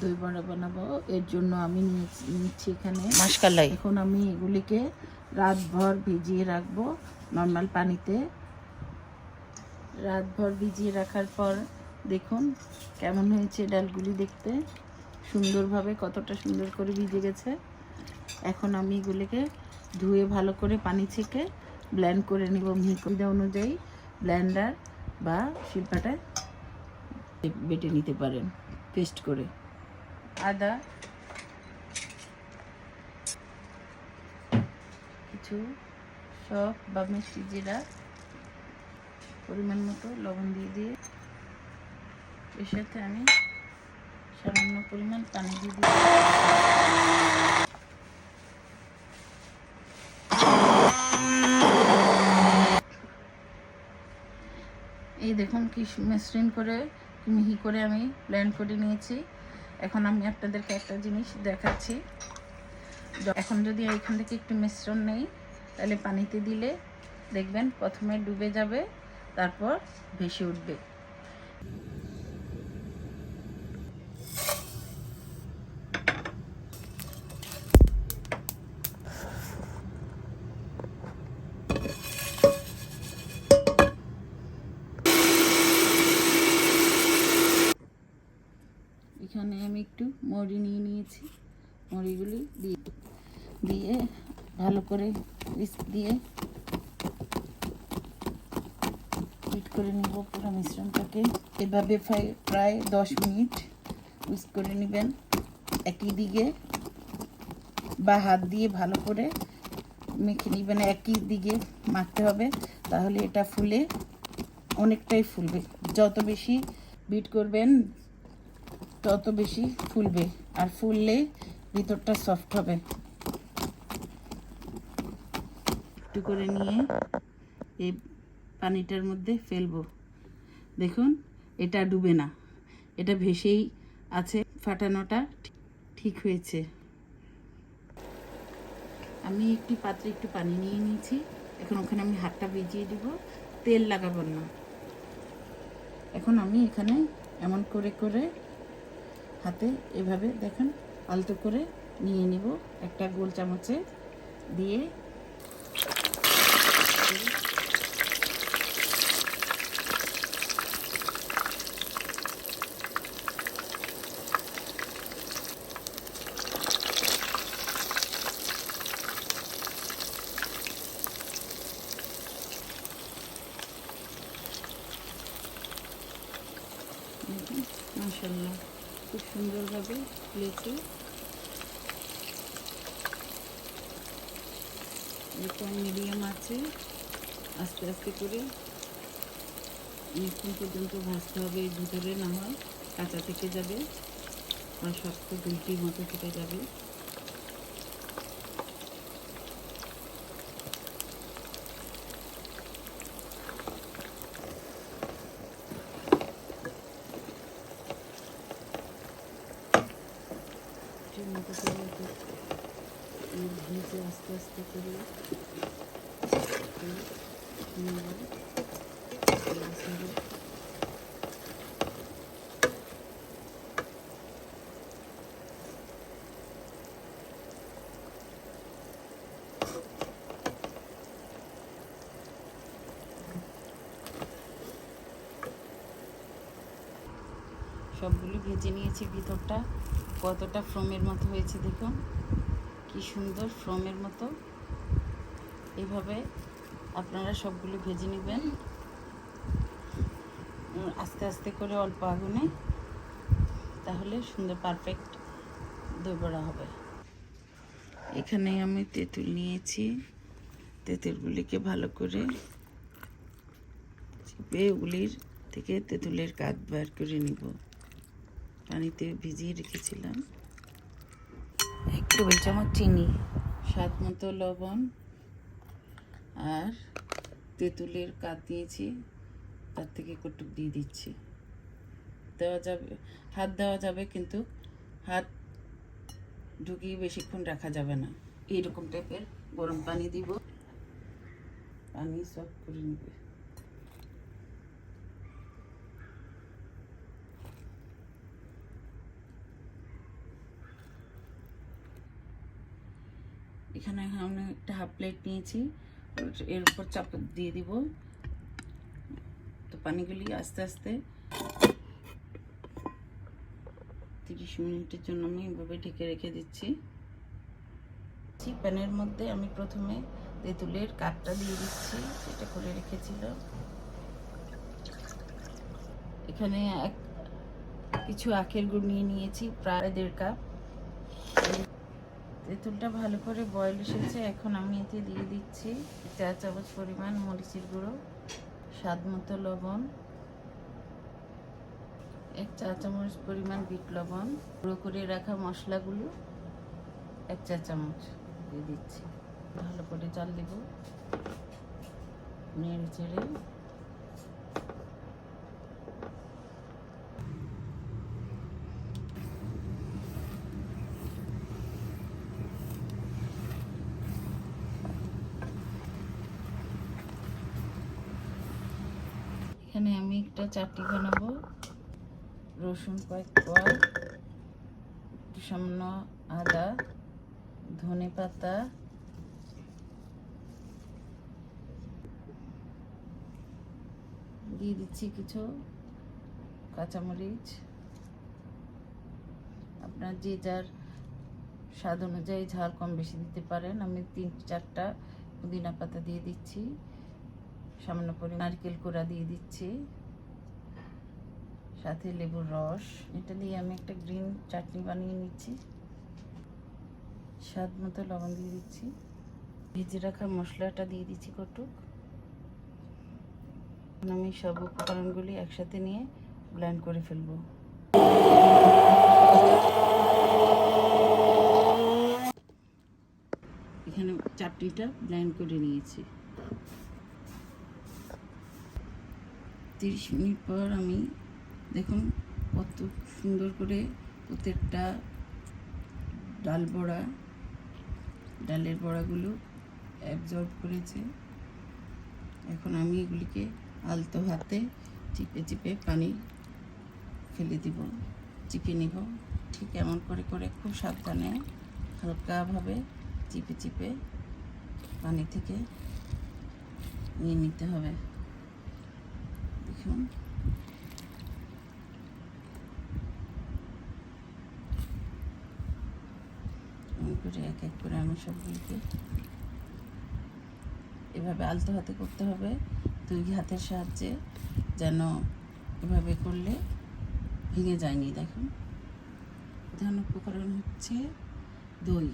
দই বড়া বানাবো। এর জন্য আমি নিচ্ছি এখানে। মাসকালাই এখন আমি এগুলিকে রাতভর ভিজিয়ে রাখব নর্মাল পানিতে। রাতভর ভিজিয়ে রাখার পর দেখুন কেমন হয়েছে ডালগুলি দেখতে। সুন্দরভাবে কতটা সুন্দর করে ভিজে গেছে। এখন আমি এগুলিকে ধুয়ে ভালো করে পানি ছেঁকে ব্লেন্ড করে নিব মিহিকবিদা অনুযায়ী। ব্লেন্ডার বা শিল্পাটায় বেটে নিতে পারেন পেস্ট করে। আদা কিছু সব বা মিষ্টি জিরা পরিমাণ মতো লবণ দিয়ে দিয়ে এর সাথে আমি সামান্য পরিমাণ পানি দিয়ে দিই এই দেখুন কি মসৃণ করে মিহি করে আমি ব্লেন্ড করে নিয়েছি। এখন আমি আপনাদেরকে একটা জিনিস দেখাচ্ছি। এখন যদি এখান থেকে একটু মিশ্রণ নেই, তাহলে পানিতে দিলে দেখবেন প্রথমে ডুবে যাবে, তারপর ভেসে উঠবে। এখানে আমি একটু মরি নিয়ে নিয়েছি। মরিগুলি দিয়ে দিয়ে ভালো করে whisk দিয়ে হিট করে নিব পুরো মিশ্রণটাকে। এভাবে প্রায় দশ মিনিট উইস্ক করে নেবেন। একই দিকে বা হাত দিয়ে ভালো করে মেখে নেবেন, একই দিকে মাখতে হবে। তাহলে এটা ফুলে অনেকটাই ফুলবে। যত বেশি বিট করবেন তত বেশি ফুলবে আর ফুললে ভিতরটা সফট হবে। একটু করে নিয়ে এই পানিটার মধ্যে ফেলব। দেখুন, এটা ডুবে না। এটা ভেসেই আছে, ফাটানোটা ঠিক- হয়েছে। আমি একটি পাত্রে একটু পানি নিয়ে নিয়েছি। এখন ওখানে আমি হাতটা ভিজিয়ে দিব। তেল লাগাবো না। এখন আমি এখানে এমন করে করে হাতে এভাবে দেখেন আলতো করে নিয়ে নিব একটা গোল চামচে দিয়ে। মাসাল্লাহ খুব সুন্দরভাবে প্লেটে এটা মিডিয়াম আছে। আস্তে আস্তে করে অনেকক্ষণ পর্যন্ত ভাজতে হবে ভিতরে না হয়। কাঁচা থেকে যাবে। আর শক্ত দুইটির মতো থেকে যাবে এর মতো করে একটু এর ভেজে আস্তে আস্তে করে। সবগুলো ভেজে নিয়েছি ভিতরটা কতটা ফ্রমের মতো হয়েছে দেখুন কি সুন্দর ফ্রমের মতো। এভাবে আপনারা সবগুলো ভেজে নেবেন। আস্তে আস্তে করে অল্প আগুনে। তাহলে সুন্দর পারফেক্ট দই বড়া হবে। এখানে আমি তেঁতুল নিয়েছি। তেঁতুলগুলিকে ভালো করে চিপে ওগুলির থেকে তেঁতুলের কাঠ বার করে নিব। পানিতে ভিজিয়ে রেখেছিলাম। এক টেবিল চামচ চিনি, স্বাদ মতো লবণ আর তেঁতুলের কাঠ দিয়েছি, তার থেকে কটুক দিয়ে দিচ্ছি। দেওয়া যাবে, হাত দেওয়া যাবে কিন্তু হাত ঢুকিয়ে বেশিক্ষণ রাখা যাবে না। এইরকম টাইপের গরম পানি দিব। পানি সব করে নেবে। এখানে আমি একটা হাফ প্লেট নিয়েছি। এর উপর চাপ দিয়ে দিব। তো পানিগুলি আস্তে আস্তে তিরিশ মিনিটের জন্য আমি এভাবে ঢেকে রেখে দিচ্ছি। প্যানের মধ্যে আমি প্রথমে তেঁতুলের কাঠটা দিয়ে দিচ্ছি এটা করে রেখেছিল। এখানে এক, কিছু আখের গুড় নিয়ে নিয়েছি, প্রায় দেড় কাপ। তেঁতুলটা ভালো করে বয়েল এসেছে, এখন আমি এতে দিয়ে দিচ্ছি চা চামচ পরিমাণ মরিচের গুঁড়ো, স্বাদ মতো লবণ, এক চা চামচ পরিমাণ বিট লবণ, গুঁড়ো করে রাখা মশলাগুলো এক চা চামচ দিয়ে দিচ্ছি। ভালো করে চাল দেব, নেড়ে চেড়ে এখানে আমি একটা চাটনি বানাবো। রসুন কয়েক কোয়া একটু সামান্য আদা, ধনে পাতা। দিয়ে দিচ্ছি কিছু কাঁচামরিচ। আপনার যে যার স্বাদ অনুযায়ী ঝাল কম বেশি দিতে পারেন। আমি তিন চারটা পুদিনা পাতা দিয়ে দিচ্ছি। সামান্য পরিমাণ নারকেল কোড়া দিয়ে দিচ্ছি। সাথে লেবুর রস। এটা দিয়ে আমি একটা গ্রিন চাটনি বানিয়ে নিচ্ছি। স্বাদ মতো লবণ দিয়ে দিচ্ছি। ভেজে রাখা মশলাটা দিয়ে দিচ্ছি কটুক আমি সব উপকরণগুলি একসাথে নিয়ে ব্লেন্ড করে ফেলব। এখানে চাটনিটা ব্লেন্ড করে নিয়েছি। তিরিশ মিনিট পর আমি দেখুন, কত সুন্দর করে প্রত্যেকটা ডাল বড়া, ডালের বড়াগুলো অ্যাবজর্ব করেছে। এখন আমি এগুলিকে আলতো হাতে চিপে চিপে পানি ফেলে দিব, চিপে নিব। ঠিক এমন করে করে খুব সাবধানে, হালকাভাবে চিপে চিপে পানি থেকে নিয়ে নিতে হবে। দেখুন এমন করে, এক এক করে আমি সবগুলিকে এভাবে আলতো হাতে করতে হবে, দুই হাতের সাহায্যে যেন এভাবে করলে ভেঙে যায়নি, দেখুন। প্রধান উপকরণ হচ্ছে দই।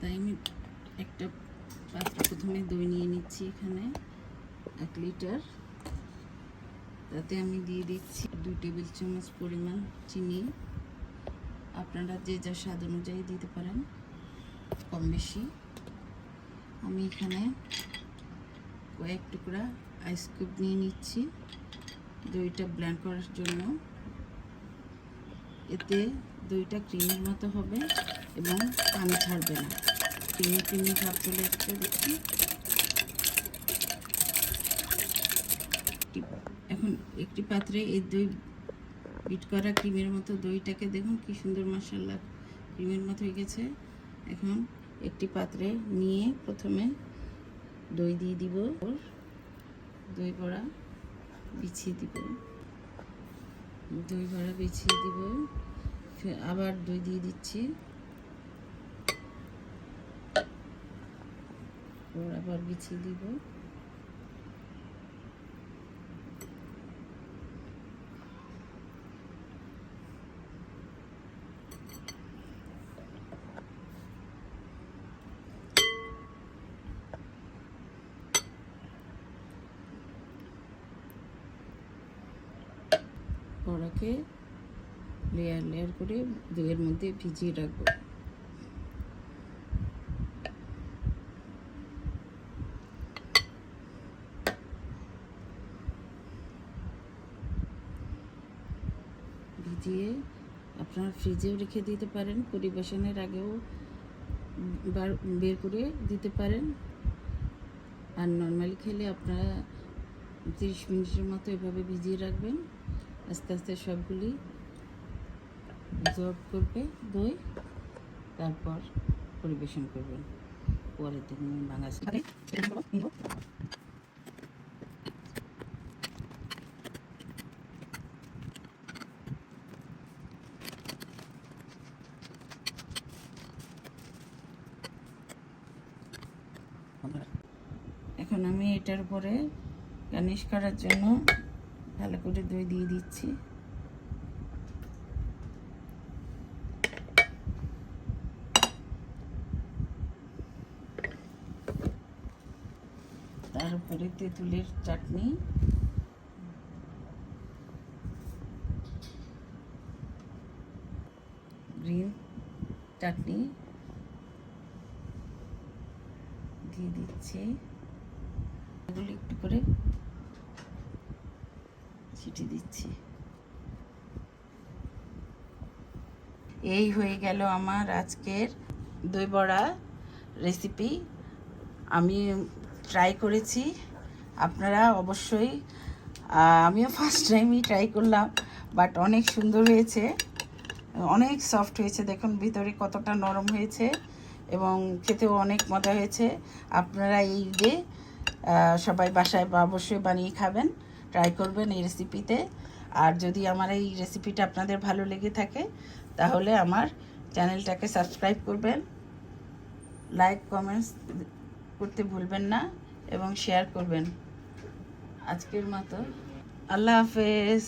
তাই আমি একটা পাত্র প্রথমে দই নিয়ে নিচ্ছি এখানে, এক লিটার। তাতে আমি দিয়ে দিচ্ছি দুই টেবিল চামচ পরিমাণ চিনি। আপনারা যে যা স্বাদ অনুযায়ী দিতে পারেন, কম বেশি। আমি এখানে কয়েক টুকরা আইস কিউব নিয়ে নিচ্ছি, দইটা ব্লেন্ড করার জন্য। এতে দইটা ক্রিমের মতো হবে এবং পানি ছাড়বে না। ক্রিমি ক্রিমি ভাব চলে এসছে দেখি এখন একটি পাত্রে এই দই বিট করা ক্রিমের মতো দইটাকে দেখুন কি সুন্দর মশলা ক্রিমের মতো হয়ে গেছে। এখন একটি পাত্রে নিয়ে প্রথমে দই দিয়ে দিব। দই বড়া বিছিয়ে দিব। দই বড়া বিছিয়ে দিব। আবার দই দিয়ে দিচ্ছি। আবার বিছিয়ে দিব। বড়াকে লেয়ার লেয়ার করে দইয়ের মধ্যে ভিজিয়ে রাখব। ভিজিয়ে আপনারা ফ্রিজেও রেখে দিতে পারেন, পরিবেশনের আগেও বের করে দিতে পারেন। আর নর্মালি খেলে আপনারা তিরিশ মিনিটের মতো এভাবে ভিজিয়ে রাখবেন। আস্তে আস্তে সবগুলি অ্যাবজর্ব করবে দই তারপর পরিবেশন করবেন দেখুন বাঙালি এখন আমি এটার উপরে গার্নিশ করার জন্য ভালো করে দই দিয়ে দিচ্ছি। তার উপরে তেঁতুলের চাটনি। গ্রিন চাটনি। দিয়ে দিচ্ছি। এগুলো একটু করে দিচ্ছি এই হয়ে গেল আমার আজকের দই বড়া রেসিপি আমি ট্রাই করেছি, আপনারা অবশ্যই আমিও ফার্স্ট টাইমই ট্রাই করলাম বাট অনেক সুন্দর হয়েছে, অনেক সফট হয়েছে, দেখুন ভিতরে কতটা নরম হয়েছে, এবং খেতেও অনেক মজা হয়েছে। আপনারা এই ঈদে সবাই বাসায় অবশ্যই বানিয়ে খাবেন। ট্রাই করবেন এই রেসিপিতে আর যদি আমার এই রেসিপিটা আপনাদের ভালো লেগে থাকে, তাহলে আমার চ্যানেলটাকে সাবস্ক্রাইব করবেন। লাইক কমেন্টস করতে ভুলবেন না এবং শেয়ার করবেন। আজকের মতো। আল্লাহ হাফেজ।